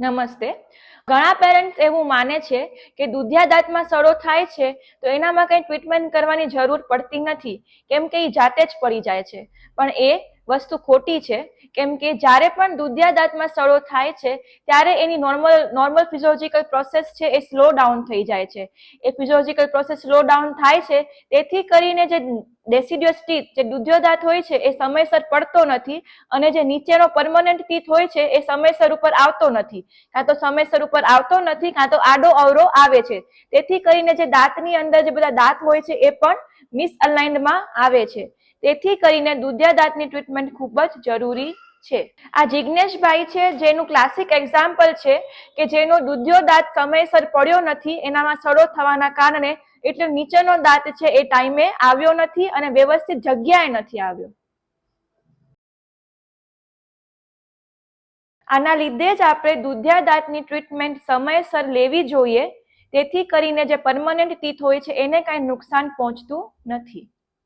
નમસ્તે. ઘણા પેરેન્ટ્સ એવું માને છે કે દુધિયા દાંતમાં સડો થાય છે તો એનામાં કંઈ ટ્રીટમેન્ટ કરવાની જરૂર પડતી નથી, કેમ કે એ જાતે જ પડી જાય છે. પણ એ વસ્તુ ખોટી છે, કેમ કે જ્યારે પણ દુધિયા દાંતમાં સડો થાય છે, ત્યારે એની નોર્મલ નોર્મલ ફિઝિયોલોજીકલ પ્રોસેસ છે એ સ્લો ડાઉન થઈ જાય છે. એ ફિઝિયોલોજીકલ પ્રોસેસ સ્લો ડાઉન થાય છે, તેથી કરીને જે ડેસિડિયસ ટીથ જે દુધ્યોદાત હોય છે, એ સમયસર પડતો નથી અને જે નીચેનો પરમનન્ટ ટીથ હોય છે, એ સમયસર ઉપર આવતો નથી. કાં તો સમયસર ઉપર આવતો નથી, કાં તો આડો અવરો આવે છે. તેથી કરીને જે દાંતની અંદર જે બધા દાંત હોય છે, એ પણ મિસઅલાઇન્ડમાં આવે છે. તેથી કરીને દુધિયા દાંતની ટ્રીટમેન્ટ ખૂબ જ જરૂરી છે. આ જિજ્ઞેશભાઈ છે, જેનું ક્લાસિક એક્ઝામ્પલ છે કે જેનો દુધિયો દાંત સમયસર પડ્યો નથી, એનામાં સડો થવાના કારણે એટલે નીચેનો દાંત છે એ ટાઈમે આવ્યો નથી અને વ્યવસ્થિત જગ્યાએ નથી આવ્યો. આના લીધે જ આપણે દુધિયા દાંતની ટ્રીટમેન્ટ સમયસર લેવી જોઈએ, તેથી કરીને જે પરમનન્ટ તીથ હોય છે, એને કાંઈ નુકસાન પહોંચતું નથી.